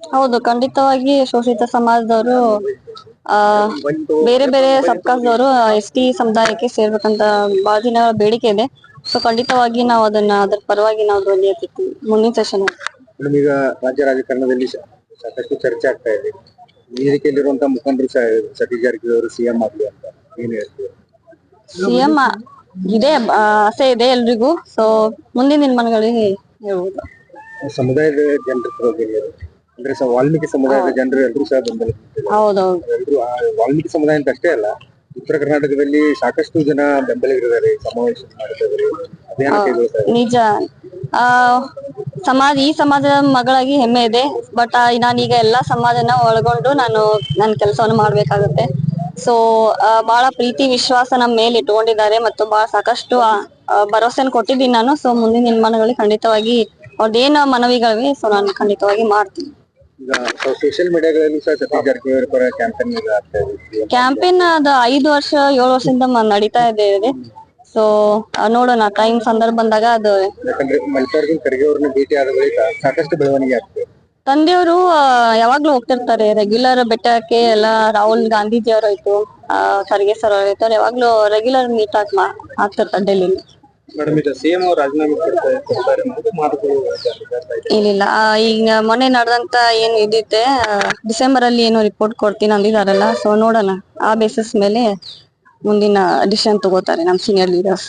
ಹೌದು ಖಂಡಿತವಾಗಿ ಶೋಷಿತ ಸಮಾಜದವರು ಆ ಬೇರೆ ಬೇರೆ ಸಬ್ಕಾಸ್ದವರು ಎಸ್ ಟಿ ಸಮುದಾಯಕ್ಕೆ ಸೇರ್ಬೇಕಂತ ಬಹಳ ದಿನ ಬೇಡಿಕೆ ಇದೆ. ಸೊ ಖಂಡಿತವಾಗಿ ನಾವು ಅದನ್ನ ಅದ್ರ ಪರವಾಗಿ ನಾವು ಧ್ವನಿ ಎತ್ತಿರ್ತೀವಿ ಮುಂದಿನ ಸೆಷನ್ ಈಗ ರಾಜ್ಯ ರಾಜಕಾರಣದಲ್ಲಿ ಸಾಕಷ್ಟು ಚರ್ಚೆ ಆಗ್ತಾ ಇದೆ. ಈ ಮುಖಂಡರು ಸತೀಶ್ ಜಾರಕಿಹೊಳಿ ಅವರು ಸಿಎಂ ಆಗ್ಲಿ ಅಂತ ಏನು ಹೇಳ್ತೀವಿ ಸಿಎಂ ಇದೆ ಆಸೆ ಇದೆ ಎಲ್ರಿಗೂ. ಸೊ ಮುಂದಿನ ದಿನಮಾನಗಳಿಗೆ ಸಮುದಾಯದ ಜನರ ಅಂದ್ರೆ ಸ- ವಾಲ್ಮೀಕಿ ಸಮುದಾಯದ ಜನರು ಎಲ್ಲರೂ ಸಹ ಬೆಂಬಲ. ಹೌದೌದು. ಆ ವಾಲ್ಮೀಕಿ ಸಮುದಾಯ ಅಂತ ಅಷ್ಟೇ ಅಲ್ಲ ಉತ್ತರ ಕರ್ನಾಟಕದಲ್ಲಿ ಸಾಕಷ್ಟು ಜನ ಬೆಂಬಲಿಗರಿದ್ದಾರೆ ಸಮಾವೇಶ ಅಭಿಯಾನ ನಿಜ. ಆ ಸಮಾಜ ಈ ಸಮಾಜದ ಮಗಳಾಗಿ ಹೆಮ್ಮೆ ಇದೆ. ಬಟ್ ನಾನೀಗ ಎಲ್ಲಾ ಸಮಾಜನ ಒಳಗೊಂಡು ನಾನು ನನ್ನ ಕೆಲಸವನ್ನು ಮಾಡ್ಬೇಕಾಗುತ್ತೆ. ಸೊ ಬಹಳ ಪ್ರೀತಿ ವಿಶ್ವಾಸ ನಮ್ಮ ಮೇಲೆ ಇಟ್ಕೊಂಡಿದ್ದಾರೆ ಮತ್ತು ಬಹಳ ಸಾಕಷ್ಟು ಭರವಸೆಯನ್ನು ಕೊಟ್ಟಿದ್ದೀನಿ ನಾನು. ಸೊ ಮುಂದಿನ ನಿರ್ಮಾಣಗಳಿಗೆ ಖಂಡಿತವಾಗಿ ಅವ್ರದ್ದೇನು ಮನವಿಗಳಿವೆ ಸೊ ನಾನು ಖಂಡಿತವಾಗಿ ಮಾಡ್ತೀನಿ. ಸೋಷಿಯಲ್ ಮೀಡಿಯಾಗಳಲ್ಲಿ ಸಹ ಸತೀಶ್ ಜಾರಕಿಹೊಳಿ ಪರ ಕ್ಯಾಂಪೇನ್ ಇದೆ. ಕ್ಯಾಂಪೇನ್ ಅದು ಐದು ವರ್ಷ ಏಳು ವರ್ಷದಿಂದ ಮ- ನಡೀತಾ ಇದೆ ಸೊ ನೋಡೋಣ ಟೈಮ್ ಸಂದರ್ಭ ಬಂದಾಗ ಅದು ಯಾಕಂದ್ರೆ ಮಲ್ಲಿಕಾರ್ಜುನ್ ಖರ್ಗೆ ಅವ್ರನ್ನ ಭೇಟಿ ಆದ ಬಳಿಕ ಸಾಕಷ್ಟು ಬೆಳವಣಿಗೆ ಆಗ್ತದೆ. ತಂದೆಯವರು ಯಾವಾಗ್ಲೂ ಹೋಗ್ತಿರ್ತಾರೆ. ರೆಗ್ಯುಲರ್ ಬೆಟ್ಟಕ್ಕೆ ಎಲ್ಲ ರಾಹುಲ್ ಗಾಂಧೀಜಿ ಅವರಾಯ್ತು ಆಯ್ತು ಖರ್ಗೆ ಸರ್ ಅವರಾಯ್ತು ಆಯ್ತು ಯಾವಾಗ್ಲೂ ರೆಗ್ಯುಲರ್ ಮೀಟ್ ಆಗಿ ಆಗ್ತಿರ್ತಾರೆ ಡೆಲ್ಲಿಲಿ ಮೇಡಮ್ ಈಗ ಸಿಎಂ ಅವರು ರಾಜೀನಾಮೆ ಕೊಡ್ತಾರೆ ಕೊಡ್ತಾರೆ ಅನ್ನೋದು ಮಾತುಗಳು ಬರ್ತಾ ಆ, ಈಗ ಮೊನ್ನೆ ನಡೆದಂತ ಏನ್ ಇದಿತ್ತೆ ಡಿಸೆಂಬರ್ ಅಲ್ಲಿ ಏನೋ ರಿಪೋರ್ಟ್ ಕೊಡ್ತೀನಿ ಅಂದಿದಾರಲ್ಲ ಸೊ ನೋಡೋಣ. ಆ ಬೇಸಿಸ್ ಮೇಲೆ ಮುಂದಿನ ಡಿಸಿಷನ್ ತಗೋತಾರೆ ನಮ್ ಸೀನಿಯರ್ ಲೀಡರ್ಸ್